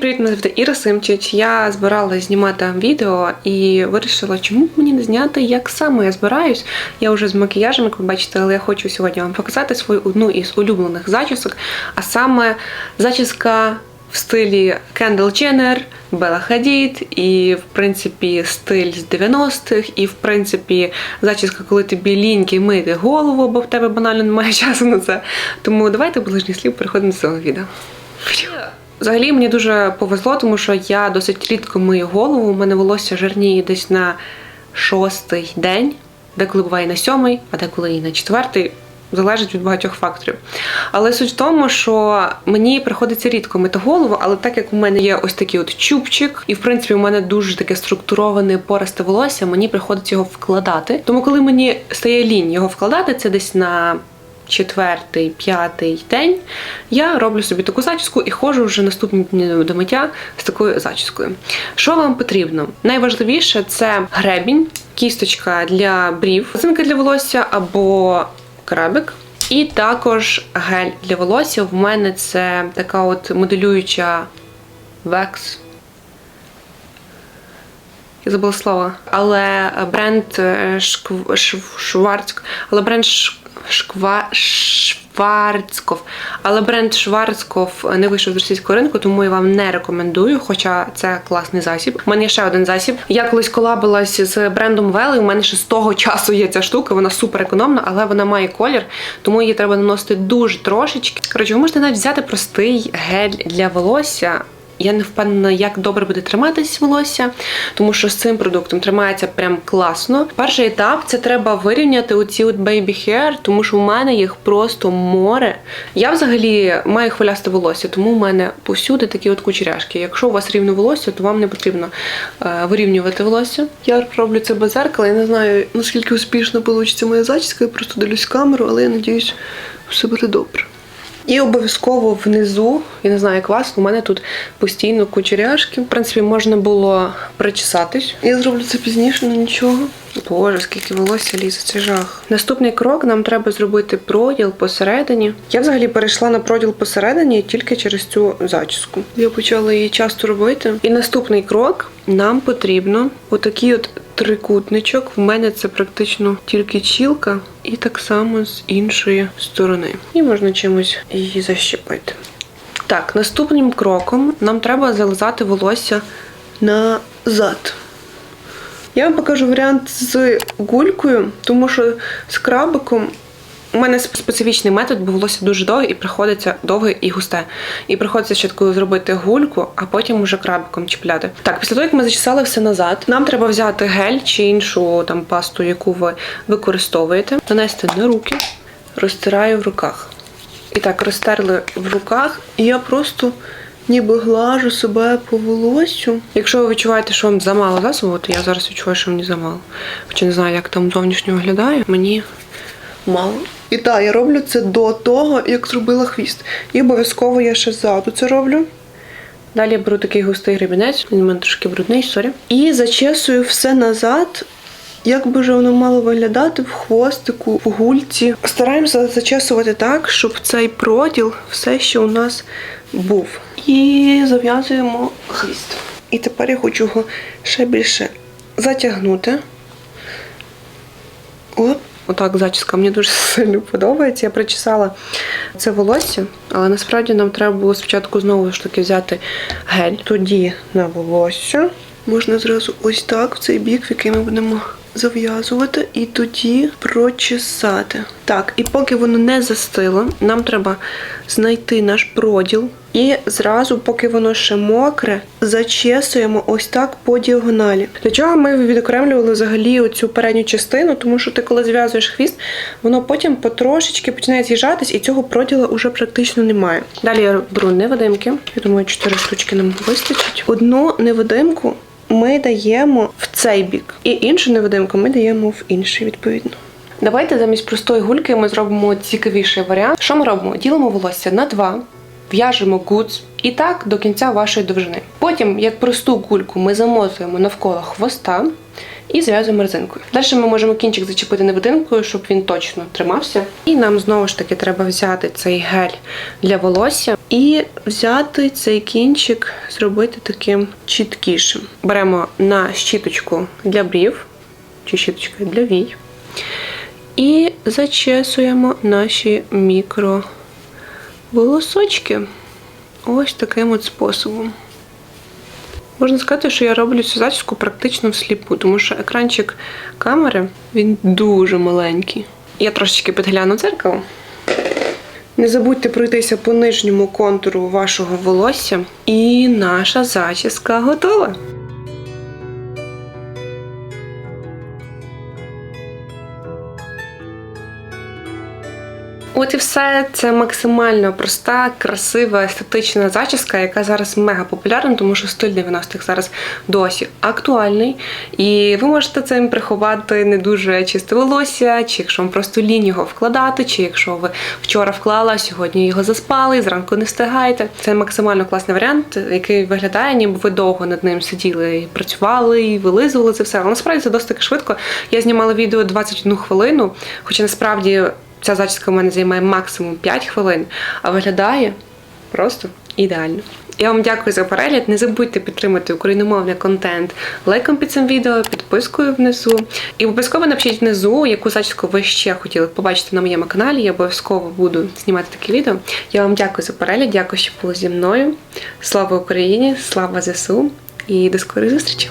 Привіт, мене звати Іра Симчич. Я збиралась знімати відео і вирішила, чому б мені не зняти, як саме я збираюсь. Я вже з макіяжем, як ви бачите, але я хочу сьогодні вам показати свою одну із улюблених зачісок, а саме зачіска в стилі Кендall Jenner, Бела Хадід, і в принципі стиль з 90-х, і в принципі зачіска, коли тобі ліньки мити голову, бо в тебе банально немає часу на це. Тому давайте без лишніх слів переходимо до цього відео. Взагалі мені дуже повезло, тому що я досить рідко мию голову. У мене волосся жирніє десь на шостий день, деколи буває на сьомий, а деколи і на четвертий. Залежить від багатьох факторів. Але суть в тому, що мені приходиться рідко мити голову, але так як у мене є ось такий от чубчик, і в принципі у мене дуже таке структуроване поросте волосся, мені приходиться його вкладати. Тому коли мені стає лінь його вкладати, це десь на четвертий, п'ятий день, я роблю собі таку зачіску і ходжу вже наступні дні до миття з такою зачіскою. Що вам потрібно? Найважливіше це гребінь, кісточка для брів, резинка для волосся або крабик. І також гель для волосся. В мене це така от моделююча векс. Я забула слово. Але бренд е, Шварцк. Але бренд. Шква... Шварцков. Але бренд Шварцков не вийшов з російського ринку, тому я вам не рекомендую, хоча це класний засіб. У мене є ще один засіб. Я колись колабилась з брендом Вели. У мене ще з того часу є ця штука, вона супер економна, але вона має колір, тому її треба наносити дуже трошечки. Коротше, ви можете навіть взяти простий гель для волосся. Я не впевнена, як добре буде триматись волосся, тому що з цим продуктом тримається прям класно. Перший етап це треба вирівняти оці от baby hair, тому що у мене їх просто море. Я взагалі маю хвилясте волосся, тому у мене повсюди такі от кучеряшки. Якщо у вас рівне волосся, то вам не потрібно е, вирівнювати волосся. Я роблю це без зеркала. Я не знаю наскільки успішно вийде моя зачіска. Я просто дивлюсь камеру, але я надіюсь, все буде добре. І обов'язково внизу, я не знаю, як вас, у мене тут постійно кучеряшки. В принципі, можна було причесатись. Я зроблю це пізніше, але нічого. Боже, скільки волосся лізе, це жах. Наступний крок нам треба зробити проділ посередині. Я взагалі перейшла на проділ посередині тільки через цю зачіску. Я почала її часто робити. І наступний крок нам потрібно отакий от трикутничок. В мене це практично тільки чілка, і так само з іншої сторони. І можна чимось її защепити. Так, наступним кроком нам треба зализати волосся назад. Я вам покажу варіант з гулькою, тому що з крабиком у мене специфічний метод, бо волосся дуже довге і приходиться довге і густе. І приходиться спочатку зробити гульку, а потім уже крабиком чіпляти. Так, після того, як ми зачесали все назад, нам треба взяти гель чи іншу там пасту, яку ви використовуєте, нанести на руки, розтираю в руках. І так, розтерли в руках, і я просто ніби глажу себе по волосю. Якщо ви відчуваєте, що вам замало засобу, то я зараз відчуваю, що мені замало. Хоча не знаю, як там зовнішньо виглядає. Мені мало. І так, я роблю це до того, як зробила хвіст. І обов'язково я ще ззаду це роблю. Далі я беру такий густий гребінець, він у мене трошки брудний, сорі. І зачесую все назад, як би вже воно мало виглядати в хвостику, в гульці. Стараємося зачесувати так, щоб цей проділ все ще у нас був. І зав'язуємо хвіст. І тепер я хочу його ще більше затягнути. Оп. Отак зачіска мені дуже сильно подобається. Я причесала це волосся, але насправді нам треба було спочатку знову ж таки взяти гель. Тоді на волосся. Можна зразу ось так, в цей бік, в який ми будемо зав'язувати, і тоді прочесати. Так, і поки воно не застило, нам треба знайти наш проділ. І зразу, поки воно ще мокре, зачесуємо ось так по діагоналі. Для чого ми відокремлювали взагалі оцю передню частину, тому що ти, коли зв'язуєш хвіст, воно потім потрошечки починає з'їжджатись, і цього проділа вже практично немає. Далі я беру невидимки. Я думаю, 4 штучки нам вистачить. Одну невидимку ми даємо в цей бік, і іншу невидимку ми даємо в інший, відповідно. Давайте замість простої гульки ми зробимо цікавіший варіант. Що ми робимо? Ділимо волосся на два, в'яжемо гудз і так до кінця вашої довжини. Потім, як просту гульку, ми замотуємо навколо хвоста і зав'язуємо резинкою. Далі ми можемо кінчик зачепити невидинкою, щоб він точно тримався. І нам знову ж таки треба взяти цей гель для волосся і взяти цей кінчик, зробити таким чіткішим. Беремо на щіточку для брів чи щіточка для вій. І зачесуємо наші мікроволосочки ось таким от способом. Можна сказати, що я роблю цю зачіску практично всліпу, тому що екранчик камери він дуже маленький. Я трошечки підгляну дзеркало. Не забудьте пройтися по нижньому контуру вашого волосся. І наша зачіска готова. От і все це максимально проста, красива, естетична зачіска, яка зараз мега популярна, тому що стиль 90-х зараз досі актуальний. І ви можете цим приховати не дуже чисте волосся, чи якщо вам просто лінь його вкладати, чи якщо ви вчора вклали, а сьогодні його заспали, зранку не встигаєте. Це максимально класний варіант, який виглядає, ніби ви довго над ним сиділи і працювали, і вилизували це все. Але насправді це досить швидко. Я знімала відео 21 хвилину, хоча насправді. Ця зачіска в мене займає максимум 5 хвилин, а виглядає просто ідеально. Я вам дякую за перегляд. Не забудьте підтримати україномовний контент лайком під цим відео, підпискою внизу. І обов'язково напишіть внизу, яку зачіску ви ще хотіли побачити на моєму каналі. Я обов'язково буду знімати такі відео. Я вам дякую за перегляд, дякую, що були зі мною. Слава Україні! Слава ЗСУ і до скорої зустрічі!